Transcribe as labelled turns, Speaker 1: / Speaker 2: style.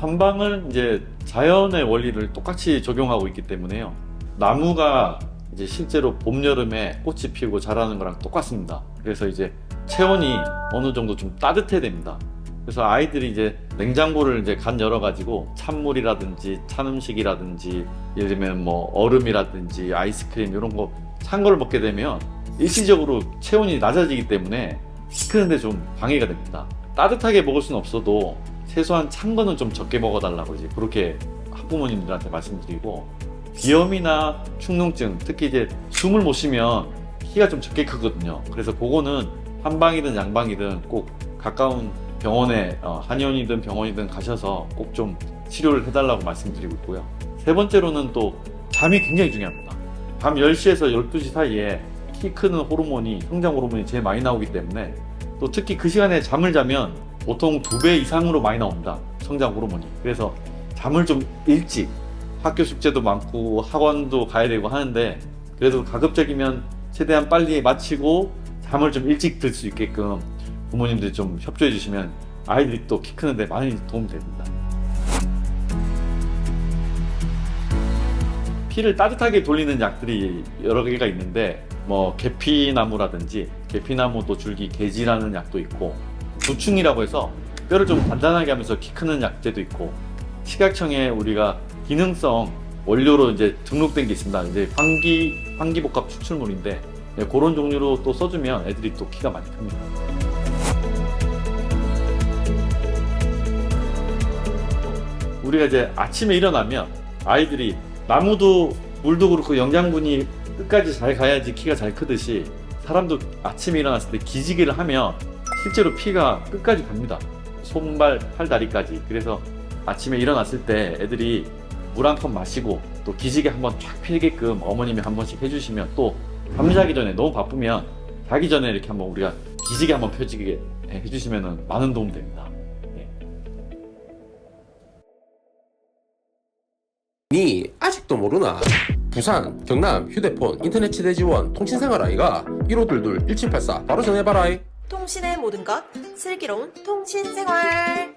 Speaker 1: 한방은 이제 자연의 원리를 똑같이 적용하고 있기 때문에요. 나무가 이제 실제로 봄, 여름에 꽃이 피우고 자라는 거랑 똑같습니다. 그래서 이제 체온이 어느 정도 좀 따뜻해야 됩니다. 그래서 아이들이 이제 냉장고를 이제 간 열어가지고 찬물이라든지 찬 음식이라든지 예를 들면 뭐 얼음이라든지 아이스크림 이런 거찬 거를 먹게 되면 일시적으로 체온이 낮아지기 때문에 키 크는데 좀 방해가 됩니다. 따뜻하게 먹을 수는 없어도 최소한 찬 거는 좀 적게 먹어달라고 이제 그렇게 학부모님들한테 말씀드리고 비염이나 축농증 특히 이제 숨을 못 쉬면 키가 좀 적게 크거든요. 그래서 그거는 한방이든 양방이든 꼭 가까운 병원에 어, 한의원이든 병원이든 가셔서 꼭 좀 치료를 해달라고 말씀드리고 있고요. 세 번째로는 또 잠이 굉장히 중요합니다. 밤 10시에서 12시 사이에 키 크는 호르몬이 성장 호르몬이 제일 많이 나오기 때문에 또 특히 그 시간에 잠을 자면 보통 두 배 이상으로 많이 나옵니다. 성장 호르몬이. 그래서 잠을 좀 일찍 학교 숙제도 많고 학원도 가야 되고 하는데 그래도 가급적이면 최대한 빨리 마치고 잠을 좀 일찍 들 수 있게끔 부모님들이 좀 협조해 주시면 아이들이 또 키 크는데 많이 도움이 됩니다. 피를 따뜻하게 돌리는 약들이 여러 개가 있는데 뭐 계피나무라든지 계피나무 또 줄기 계지라는 약도 있고 부충이라고 해서 뼈를 좀 단단하게 하면서 키 크는 약제도 있고 식약청에 우리가 기능성 원료로 이제 등록된 게 있습니다. 이제 환기 환기복합 추출물인데 네, 그런 종류로 또 써주면 애들이 또 키가 많이 큽니다. 우리가 이제 아침에 일어나면 아이들이 나무도 물도 그렇고 영양분이 끝까지 잘 가야지 키가 잘 크듯이 사람도 아침에 일어났을 때 기지개를 하면 실제로 피가 끝까지 갑니다. 손발, 팔, 다리까지. 그래서 아침에 일어났을 때 애들이 물 한 컵 마시고 또 기지개 한번 쫙 필게끔 어머님이 한 번씩 해주시면 또 잠자기 전에 너무 바쁘면 자기 전에 이렇게 한번 우리가 기지개 한번 펴지게 해주시면 많은 도움 됩니다. 네.
Speaker 2: 니 아직도 모르나? 부산, 경남, 휴대폰, 인터넷 치대 지원, 통신생활 아이가 1522 1784 바로 전해봐라.
Speaker 3: 통신의 모든 것, 슬기로운 통신 생활.